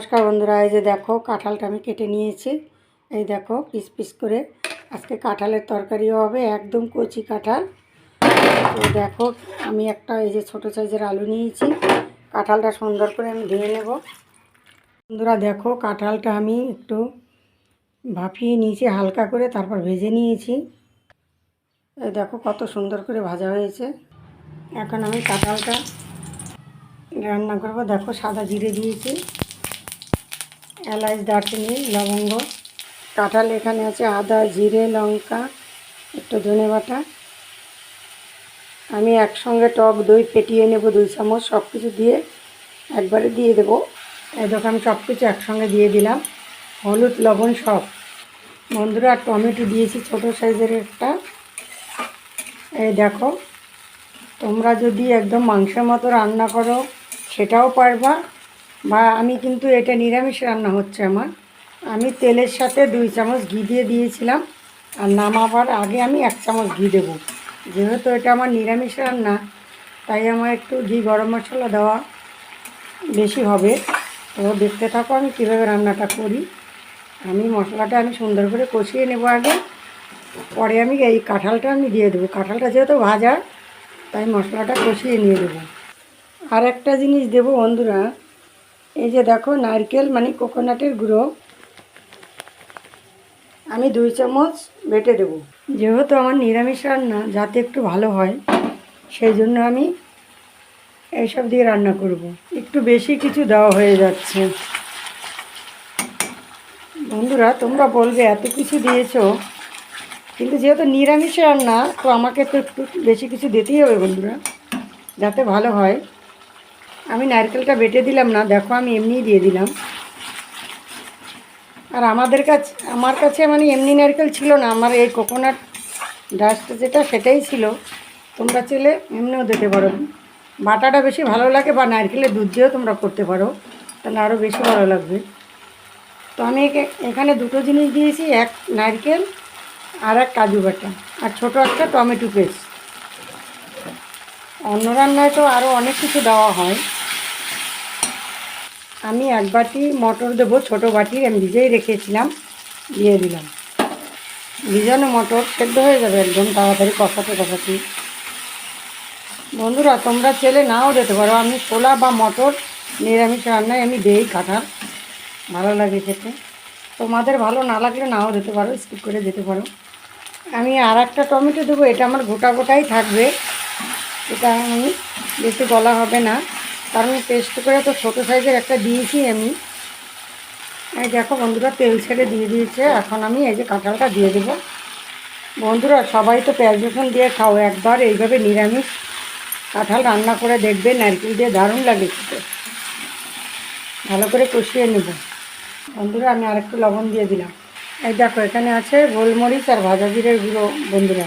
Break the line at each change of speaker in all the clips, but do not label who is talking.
নমস্কার বন্ধুরা, এই যে দেখো কাঁঠালটা আমি কেটে নিয়েছি। এই দেখো পিস পিস করে আজকে কাঁঠালের তরকারিও হবে, একদম কচি কাঁঠাল। দেখো আমি একটা এই যে ছোটো সাইজের আলু নিয়েছি, কাঁঠালটা সুন্দর করে আমি ধুয়ে নেব। বন্ধুরা দেখো কাঁঠালটা আমি একটু ভাপিয়ে নিয়েছি, হালকা করে তারপর ভেজে নিয়েছি। এই দেখো কত সুন্দর করে ভাজা হয়েছে। এখন আমি কাঁঠালটা রান্না করব। দেখো সাদা জিরে দিয়েছি। এলাচ, দারচিনি, লবঙ্গ। কাঁঠাল এখানে আছে আদা, জিরে, লঙ্কা, একটু ধনে বাটা। আমি একসঙ্গে টক দই ফেটিয়ে নেব দুই চামচ সব কিছু দিয়ে একবারে দিয়ে দেবো। এই আমি সব কিছু একসঙ্গে দিয়ে দিলাম। হলুদ, লবণ সব। বন্ধুরা, টমেটো দিয়েছি ছোটো সাইজের একটা। এই দেখো, তোমরা যদি একদম মাংসের মতো রান্না করো, সেটাও পারবা। বা আমি কিন্তু এটা নিরামিষ রান্না হচ্ছে আমার। আমি তেলের সাথে দুই চামচ ঘি দিয়ে দিয়েছিলাম, আর নামাবার আগে আমি এক চামচ ঘি দেবো। যেহেতু এটা আমার নিরামিষ রান্না, তাই আমার একটু ঘি গরম মশলা দেওয়া বেশি হবে। তো দেখতে থাকো আমি কীভাবে রান্নাটা করি। আমি মশলাটা আমি সুন্দর করে কষিয়ে নেব আগে। পরে আমি এই কাঁঠালটা আমি দিয়ে দেবো। কাঁঠালটা যেহেতু ভাজা, তাই মশলাটা কষিয়ে নিয়ে দেবো। আর একটা জিনিস দেবো বন্ধুরা এই যে দেখো, নারকেল মানে কোকোনাটের গুঁড়ো। আমি দুই চামচ বেটে দেবো। যেহেতু আমার নিরামিষ রান্না, যাতে একটু ভালো হয়, সেই জন্য আমি এইসব দিয়ে রান্না করব। একটু বেশি কিছু দেওয়া হয়ে যাচ্ছে। বন্ধুরা, তোমরা বলবে, এত কিছু দিয়েছ। কিন্তু যেহেতু নিরামিষ রান্না, তো আমাকে তো একটু বেশি কিছু দিতেই হবে বন্ধুরা, যাতে ভালো হয়। আমি নারকেলটা বেটে দিলাম না, দেখো আমি এমনিই দিয়ে দিলাম। আর আমাদের কাছে আমার কাছে মানে এমনি নারকেল ছিল না, আমার এই কোকোনাট ডাস্ট যেটা সেটাই ছিল। তোমরা চেলে এমনিও দিতে পারো। বাটাটা বেশি ভালো লাগে বা নারকেলের দুধ দিয়েও তোমরা করতে পারো। তাহলে আরও বেশি ভালো লাগবে। তো আমি এখানে দুটো জিনিস দিয়েছি, এক নারকেল আর এক কাজু বাটা। আর ছোটো একটা টমেটো পেস্ট। অন্য রান্নায় তো আরও অনেক কিছু দেওয়া হয়। আমি এক বাটি মটর দেবো, ছোটো বাটি, আমি ভিজেই রেখেছিলাম, দিয়ে দিলাম। ভিজানো মটর সেদ্ধ হয়ে যাবে একদম তাড়াতাড়ি, কষাতে কষাতে। বন্ধুরা, তোমরা ছেলে নাও দিতে পারো, আমি ছোলা বা মটর নিরামিষ রান্নায় আমি দেই কাঁঠাল, ভালো লাগে খেতে। তোমাদের ভালো না লাগলে নাও দিতে পারো স্কিপ করে দিতে পারো। আমি আর একটা টমেটো দেবো, এটা আমার গোটা গোটাই থাকবে, এটা আমি, বেশি গলা হবে না। কারণ পেস্ট করে তো ছোটো সাইজের একটা দিয়েছি আমি। এই দেখো বন্ধুরা, তেল ছেড়ে দিয়ে দিয়েছে। এখন আমি এই যে কাঁঠালটা দিয়ে দেবো। বন্ধুরা, সবাই তো পেঁয়াজ রসুন দিয়ে খাও, একবার এইভাবে নিরামিষ কাঁঠাল রান্না করে দেখবে নারকেল দিয়ে দারুণ লাগে খেতে। ভালো করে কষিয়ে নেব। বন্ধুরা, আমি আরেকটু লবণ দিয়ে দিলাম। এই দেখো, এখানে আছে গোলমরিচ আর ভাজা জিরের গুঁড়ো, বন্ধুরা,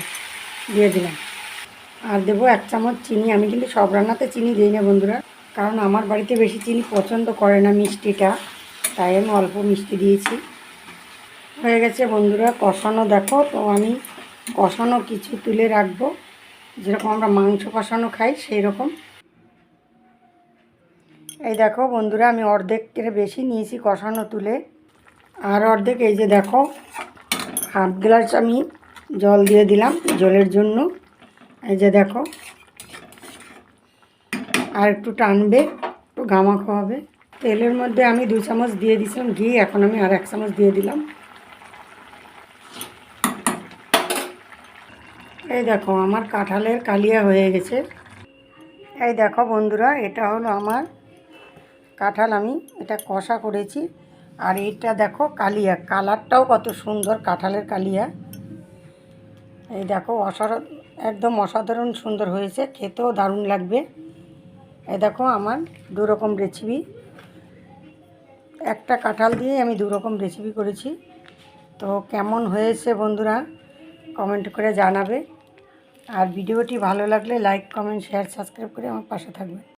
দিয়ে দিলাম। আর দেবো এক চামচ চিনি। আমি কিন্তু সব রান্নাতে চিনি দিই না, বন্ধুরা। কারণ আমার বাড়িতে বেশি চিনি পছন্দ করে না মিষ্টিটা, তাই আমি অল্প মিষ্টি দিয়েছি। হয়ে গেছে বন্ধুরা, কষানো দেখো, তো আমি কষানো কিছু তুলে রাখব। যেরকম আমরা মাংস কষানো খাই, সেই রকম। এই দেখো বন্ধুরা, আমি অর্ধেকের বেশি নিয়েছি কষানো তুলে। আর অর্ধেক এই যে দেখো, হাফ গ্লাস আমি জল দিয়ে দিলাম জলের জন্য। এই যে দেখো আর একটু টানবে, একটু গামাখো হবে তেলের মধ্যে আমি দু চামচ দিয়ে দিয়েছিলাম ঘি, এখন আমি আর এক চামচ দিয়ে দিলাম। এই দেখো, আমার কাঁঠালের কালিয়া হয়ে গেছে। এই দেখো বন্ধুরা, এটা হলো আমার কাঁঠাল, আমি এটা কষা করেছি। আর এটা দেখো কালিয়া, কালারটাও কত সুন্দর কাঁঠালের কালিয়া। এই দেখো, অসাধারণ, একদম অসাধারণ সুন্দর হয়েছে, খেতেও দারুণ লাগবে। এই দেখো আমার দুরকম রেসিপি একটা কাঁঠাল দিয়ে আমি দু রকম রেসিপি করেছি। তো কেমন হয়েছে বন্ধুরা কমেন্ট করে জানাবে। আর ভিডিওটি ভালো লাগলে লাইক কমেন্ট শেয়ার সাবস্ক্রাইব করে আমার পাশে থাকবে।